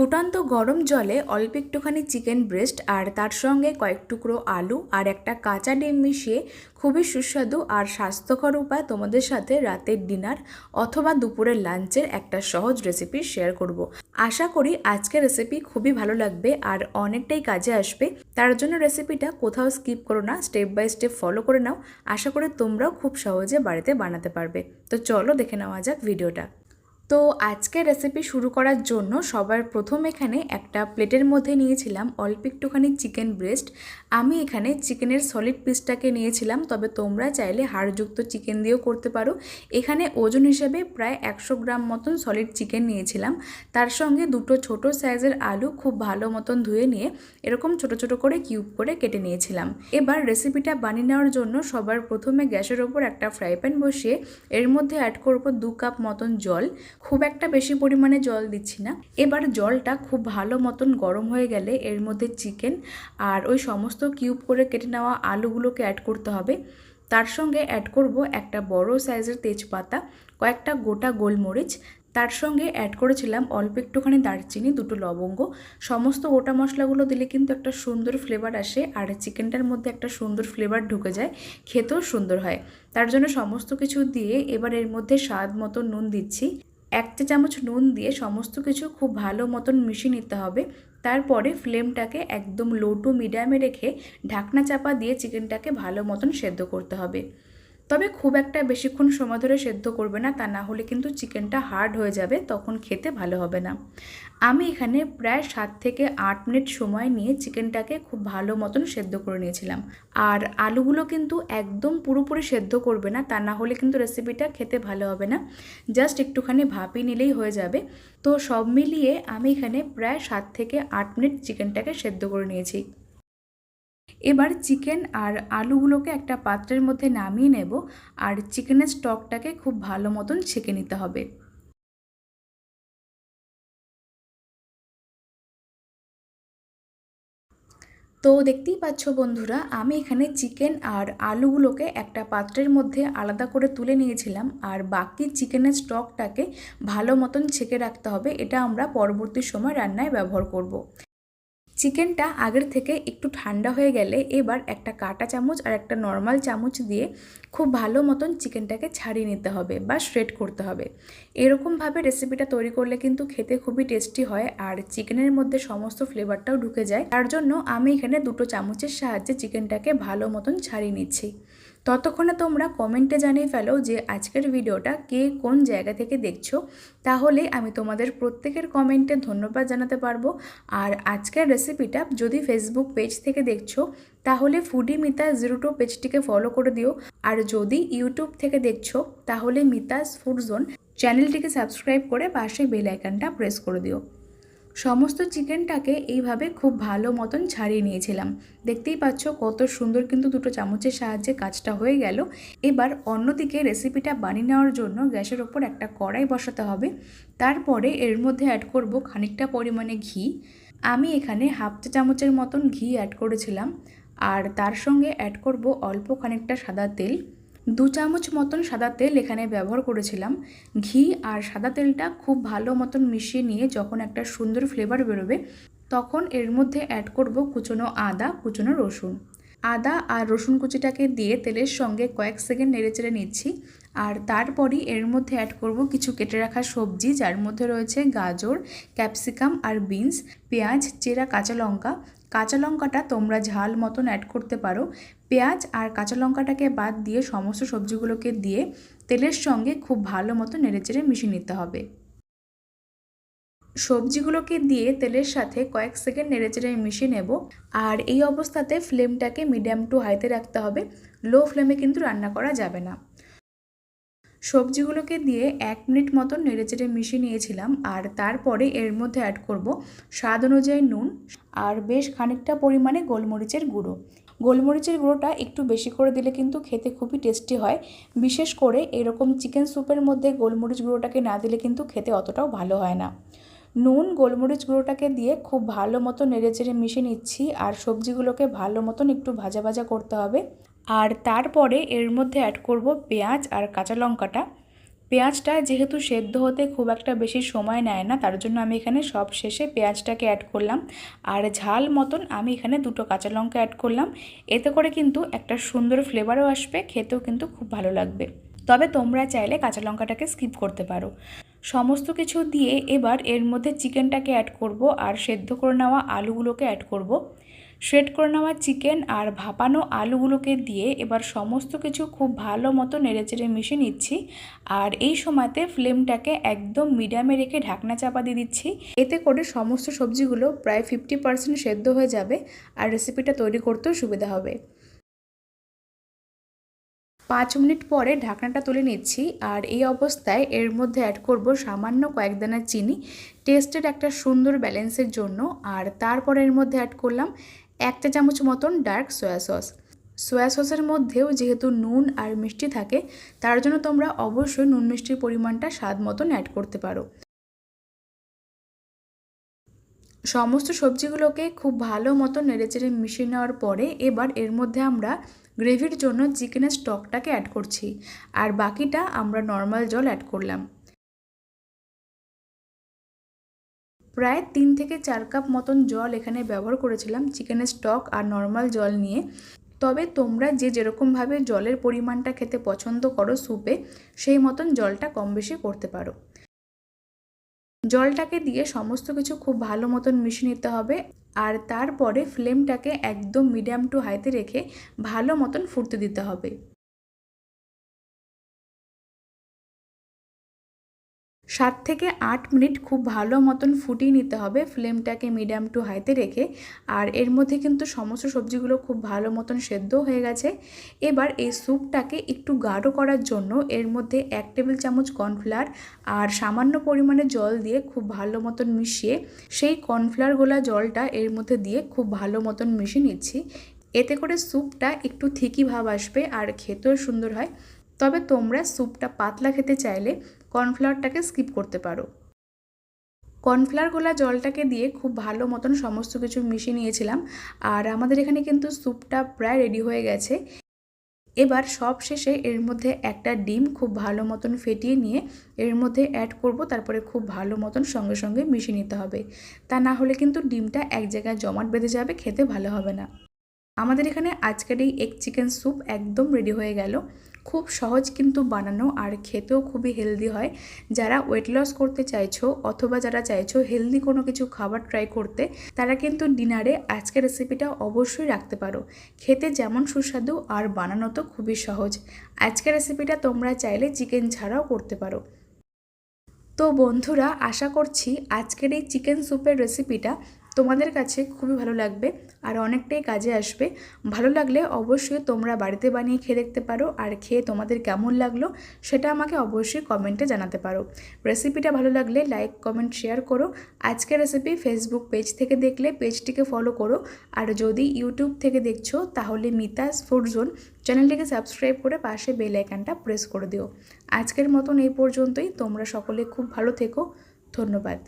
ফুটন্ত গরম জলে অল্প একটুখানি চিকেন ব্রেস্ট আর তার সঙ্গে কয়েক টুকরো আলু আর একটা কাঁচা ডিম মিশিয়ে খুবই সুস্বাদু আর স্বাস্থ্যকর উপায় তোমাদের সাথে রাতের ডিনার অথবা দুপুরের লাঞ্চের একটা সহজ রেসিপি শেয়ার করব। আশা করি আজকের রেসিপি খুবই ভালো লাগবে আর অনেকটাই কাজে আসবে। তার জন্য রেসিপিটা কোথাও স্কিপ করো না স্টেপ বাই স্টেপ ফলো করে নাও। আশা করি তোমরাও খুব সহজে বাড়িতে বানাতে পারবে। তো চলো দেখে নেওয়া যাক ভিডিওটা তো আজকের রেসিপি শুরু করার জন্য সবার প্রথম এখানে একটা প্লেটের মধ্যে নিয়েছিলাম অল্প একটুখানি চিকেন ব্রেস্ট আমি এখানে চিকেনের সলিড পিসটাকে নিয়েছিলাম, তবে তোমরা চাইলে হাড়যুক্ত চিকেন দিয়েও করতে পারো। এখানে ওজন হিসেবে প্রায় একশো গ্রাম মতন সলিড চিকেন নিয়েছিলাম। তার সঙ্গে দুটো ছোট সাইজের আলু খুব ভালো মতন ধুয়ে নিয়ে এরকম ছোট ছোট করে কিউব করে কেটে নিয়েছিলাম। এবার রেসিপিটা বানিয়ে নেওয়ার জন্য সবার প্রথমে গ্যাসের ওপর একটা ফ্রাই প্যান বসিয়ে এর মধ্যে অ্যাড করব দু কাপ মতন জল। খুব একটা বেশি পরিমাণে জল দিচ্ছি না। এবার জলটা খুব ভালো মতন গরম হয়ে গেলে এর মধ্যে চিকেন আর ওই সমস্ত কিউব করে কেটে নেওয়া আলুগুলোকে অ্যাড করতে হবে। তার সঙ্গে অ্যাড করব একটা বড় সাইজের তেজপাতা, কয়েকটা গোটা গোলমরিচ। তার সঙ্গে অ্যাড করেছিলাম অল্প একটুখানি দারচিনি, দুটো লবঙ্গ। সমস্ত গোটা মশলাগুলো দিলে কিন্তু একটা সুন্দর ফ্লেভার আসে আর চিকেনটার মধ্যে একটা সুন্দর ফ্লেভার ঢুকে যায়, খেতেও সুন্দর হয়। তার জন্য সমস্ত কিছু দিয়ে এবার এর মধ্যে স্বাদ মতো নুন দিচ্ছি। এক চা চামচ নুন দিয়ে সমস্ত কিছু খুব ভালো মতন মিশিয়ে নিতে হবে। তারপরে ফ্লেমটাকে একদম লো টু মিডিয়ামে রেখে ঢাকনা চাপা দিয়ে চিকেনটাকে ভালো মতন সেদ্ধ করতে হবে। তবে খুব একটা বেশিক্ষণ সময় ধরে সেদ্ধ করবে না, তা না হলে কিন্তু চিকেনটা হার্ড হয়ে যাবে, তখন খেতে ভালো হবে না। আমি এখানে প্রায় সাত থেকে আট মিনিট সময় নিয়ে চিকেনটাকে খুব ভালো মতন সেদ্ধ করে নিয়েছিলাম। আর আলুগুলো কিন্তু একদম পুরোপুরি সেদ্ধ করবে না, তা না হলে কিন্তু রেসিপিটা খেতে ভালো হবে না। জাস্ট একটুখানি ভাপিয়ে নিলেই হয়ে যাবে। তো সব মিলিয়ে আমি এখানে প্রায় সাত থেকে আট মিনিট চিকেনটাকে সেদ্ধ করে নিয়েছি। এবার চিকেন আর আলুগুলোকে একটা পাত্রের মধ্যে নামিয়ে নেব আর চিকেনের স্টকটাকে খুব ভালো মতন ছেঁকে নিতে হবে তো দেখতেই পাচ্ছ বন্ধুরা, আমি এখানে চিকেন আর আলুগুলোকে একটা পাত্রের মধ্যে আলাদা করে তুলে নিয়েছিলাম আর বাকি চিকেনের স্টকটাকে ভালো মতন ছেঁকে রাখতে হবে, এটা আমরা পরবর্তী সময় রান্নায় ব্যবহার করব। চিকেনটা আগের থেকে একটু ঠান্ডা হয়ে গেলে এবার একটা কাটা চামচ আর একটা নর্মাল চামচ দিয়ে খুব ভালো মতন চিকেনটাকে ছাড়িয়ে নিতে হবে বা শ্রেড করতে হবে। এরকমভাবে রেসিপিটা তৈরি করলে কিন্তু খেতে খুবই টেস্টি হয় আর চিকেনের মধ্যে সমস্ত ফ্লেভারটাও ঢুকে যায়। তার জন্য আমি এখানে দুটো চামচের সাহায্যে চিকেনটাকে ভালো মতন ছাড়িয়ে নিচ্ছি। ততক্ষণে তোমরা কমেন্টে জানিয়ে ফেলো যে আজকের ভিডিওটা কে কোন জায়গা থেকে দেখছ। তাহলে আমি তোমাদের প্রত্যেকের কমেন্টে ধন্যবাদ জানাতে পারব। আর আজকের রেসিপিটা যদি ফেসবুক পেজ থেকে দেখছ, তাহলে ফুডি মিতাস জিরো টু পেজটিকে ফলো করে দিও। আর যদি ইউটিউব থেকে দেখছ, তাহলে মিতাস ফুড জোন চ্যানেলটিকে সাবস্ক্রাইব করে পাশে বেল আইকনটা প্রেস করে দিও। সমস্ত চিকেনটাকে এইভাবে খুব ভালো মতন ছাড়িয়ে নিয়েছিলাম। দেখতেই পাচ্ছ কত সুন্দর কিন্তু দুটো চামচের সাহায্যে কাজটা হয়ে গেল। এবার অন্যদিকে রেসিপিটা বানিয়ে নেওয়ার জন্য গ্যাসের ওপর একটা কড়াই বসাতে হবে। তারপরে এর মধ্যে অ্যাড করব খানিকটা পরিমাণে ঘি। আমি এখানে হাফ চা চামচের মতন ঘি অ্যাড করেছিলাম। আর তার সঙ্গে অ্যাড করব অল্প খানিকটা সাদা তেল। দু চামচ মতন সাদা তেল এখানে ব্যবহার করেছিলাম। ঘি আর সাদা তেলটা খুব ভালো মতন মিশিয়ে নিয়ে যখন একটা সুন্দর ফ্লেভার বেরোবে, তখন এর মধ্যে অ্যাড করব কুচনো আদা, কুচনো রসুন। আদা আর রসুন কুচিটাকে দিয়ে তেলের সঙ্গে কয়েক সেকেন্ড নেড়েচেড়ে নিচ্ছি। আর তারপরই এর মধ্যে অ্যাড করব কিছু কেটে রাখা সবজি, যার মধ্যে রয়েছে গাজর ক্যাপসিকাম আর বিনস পেঁয়াজ, চেরা, কাঁচা লঙ্কা। কাঁচা লঙ্কাটা তোমরা ঝাল মতন অ্যাড করতে পারো। পেঁয়াজ আর কাঁচা লঙ্কাটাকে বাদ দিয়ে সমস্ত সবজিগুলোকে দিয়ে তেলের সঙ্গে খুব ভালো মতো নেড়েচেড়ে মিশিয়ে নিতে হবে। সবজিগুলোকে দিয়ে তেলের সাথে কয়েক সেকেন্ড নেড়েচেড়ে মিশিয়ে নেব আর এই অবস্থাতে ফ্লেমটাকে মিডিয়াম টু হাইতে রাখতে হবে। লো ফ্লেমে কিন্তু রান্না করা যাবে না। সবজিগুলোকে দিয়ে এক মিনিট মতন নেড়েচেড়ে মিশিয়ে নিয়েছিলাম আর তারপরে এর মধ্যে অ্যাড করব স্বাদ অনুযায়ী নুন আর বেশ খানিকটা পরিমাণে গোলমরিচের গুঁড়ো। গোলমরিচের গুঁড়োটা একটু বেশি করে দিলে কিন্তু খেতে খুবই টেস্টি হয়। বিশেষ করে এরকম চিকেন স্যুপের মধ্যে গোলমরিচ গুঁড়োটাকে না দিলে কিন্তু খেতে অতটাও ভালো হয় না। নুন, গোলমরিচ গুঁড়োটাকে দিয়ে খুব ভালো মতো নেড়েচেড়ে মিশিয়ে নিচ্ছি আর সবজিগুলোকে ভালো মতন একটু ভাজা ভাজা করতে হবে। আর তারপরে এর মধ্যে অ্যাড করব পেঁয়াজ আর কাঁচা লঙ্কাটা। পেঁয়াজটা যেহেতু সেদ্ধ হতে খুব একটা বেশি সময় নেয় না, তার জন্য আমি এখানে সব শেষে পেঁয়াজটাকে অ্যাড করলাম। আর ঝাল মতন আমি এখানে দুটো কাঁচা লঙ্কা অ্যাড করলাম। এতে করে কিন্তু একটা সুন্দর ফ্লেভারও আসবে, খেতেও কিন্তু খুব ভালো লাগবে। তবে তোমরা চাইলে কাঁচা লঙ্কাটাকে স্কিপ করতে পারো। সমস্ত কিছু দিয়ে এবার এর মধ্যে চিকেনটাকে অ্যাড করব আর সেদ্ধ করে নেওয়া আলুগুলোকে অ্যাড করব। শ্রেড করে নেওয়া চিকেন আর ভাপানো আলুগুলোকে দিয়ে এবার সমস্ত কিছু খুব ভালো মতো নেড়েচেড়ে মিশিয়ে নিচ্ছি। আর এই সময়তে ফ্লেমটাকে একদম মিডিয়ামে রেখে ঢাকনা চাপা দিয়ে দিচ্ছি। এতে করে সমস্ত সবজিগুলো প্রায় ফিফটি পার্সেন্ট সেদ্ধ হয়ে যাবে আর রেসিপিটা তৈরি করতেও সুবিধা হবে। পাঁচ মিনিট পরে ঢাকনাটা তুলে নিচ্ছি আর এই অবস্থায় এর মধ্যে অ্যাড করব সামান্য কয়েক দানা চিনি। টেস্টের একটা সুন্দর ব্যালেন্সের জন্য আর তারপর এর মধ্যে অ্যাড করলাম এক চা চামচ মতন ডার্ক সয়া সস। সয়া সসের মধ্যেও যেহেতু নুন আর মিষ্টি থাকে, তার জন্য তোমরা অবশ্যই নুন মিষ্টির পরিমাণটা স্বাদ মতন অ্যাড করতে পারো। সমস্ত সবজিগুলোকে খুব ভালো মতো নেড়েচেড়ে মিশিয়ে নেওয়ার পরে এবার এর মধ্যে আমরা গ্রেভির জন্য চিকেনের স্টকটাকে অ্যাড করছি। আর বাকিটা আমরা নর্মাল জল অ্যাড করলাম। প্রায় তিন থেকে চার কাপ মতন জল এখানে ব্যবহার করেছিলাম, চিকেনের স্টক আর নর্মাল জল নিয়ে। তবে তোমরা যে যেরকমভাবে জলের পরিমাণটা খেতে পছন্দ করো স্যুপে, সেই মতন জলটা কম বেশি করতে পারো। জলটাকে দিয়ে সমস্ত কিছু খুব ভালো মতন মিশিয়ে নিতে হবে আর তারপরে ফ্লেমটাকে একদম মিডিয়াম টু হাইতে রেখে ভালো মতন ফুটতে দিতে হবে। সাত থেকে আট মিনিট খুব ভালো মতন ফুটিয়ে নিতে হবে ফ্লেমটাকে মিডিয়াম টু হাইতে রেখে। আর এর মধ্যে কিন্তু সমস্ত সবজিগুলো খুব ভালো মতন সেদ্ধ হয়ে গেছে। এবার এই স্যুপটাকে একটু গাঢ় করার জন্য এর মধ্যে এক টেবিল চামচ কর্নফ্লাওয়ার আর সামান্য পরিমাণে জল দিয়ে খুব ভালো মতন মিশিয়ে সেই কর্নফ্লাওয়ার গোলা জলটা এর মধ্যে দিয়ে খুব ভালো মতন মিশিয়ে নিচ্ছি। এতে করে স্যুপটা একটু থিকি ভাব আসবে আর খেতেও সুন্দর হয়। তবে তোমরা স্যুপটা পাতলা খেতে চাইলে কর্নফ্লাওয়ারটাকে স্কিপ করতে পারো। কর্নফ্লাওয়ার গোলা জলটাকে দিয়ে খুব ভালো মতন সমস্ত কিছু মিশিয়ে নিয়েছিলাম আর আমাদের এখানে কিন্তু স্যুপটা প্রায় রেডি হয়ে গেছে। এবার সব শেষে এর মধ্যে একটা ডিম খুব ভালো মতন ফেটিয়ে নিয়ে এর মধ্যে অ্যাড করব, তারপরে খুব ভালো মতন সঙ্গে সঙ্গে মিশিয়ে নিতে হবে। তা না হলে কিন্তু ডিমটা এক জায়গায় জমাট বেঁধে যাবে, খেতে ভালো হবে না। আমাদের এখানে আজকের এই এগ চিকেন স্যুপ একদম রেডি হয়ে গেল। খুব সহজ কিন্তু বানানো আর খেতেও খুবই হেলদি হয়। যারা ওয়েট লস করতে চাইছো অথবা যারা চাইছো হেলদি কোনো কিছু খাবার ট্রাই করতে, তারা কিন্তু ডিনারে আজকের রেসিপিটা অবশ্যই রাখতে পারো। খেতে যেমন সুস্বাদু আর বানানো তো খুবই সহজ। আজকের রেসিপিটা তোমরা চাইলে চিকেন ছাড়াও করতে পারো। তো বন্ধুরা, আশা করছি আজকের এই চিকেন স্যুপের রেসিপিটা তোমাদের কাছে খুবই ভালো লাগবে আর অনেকটাই কাজে আসবে। ভালো লাগলে অবশ্যই তোমরা বাড়িতে বানিয়ে খেয়ে দেখতে পারো আর খেয়ে তোমাদের কেমন লাগল সেটা আমাকে অবশ্যই কমেন্টে জানাতে পারো। রেসিপিটা ভালো লাগলে লাইক কমেন্ট শেয়ার করো। আজকের রেসিপি ফেসবুক পেজ থেকে দেখলে পেজটিকে ফলো করো। আর যদি ইউটিউব থেকে দেখছ তাহলে মিতাস ফুড জোন চ্যানেলটিকে সাবস্ক্রাইব করে পাশে বেল আইকনটা প্রেস করে দিও। আজকের মতন এই পর্যন্তই। তোমরা সকলে খুব ভালো থেকো। ধন্যবাদ।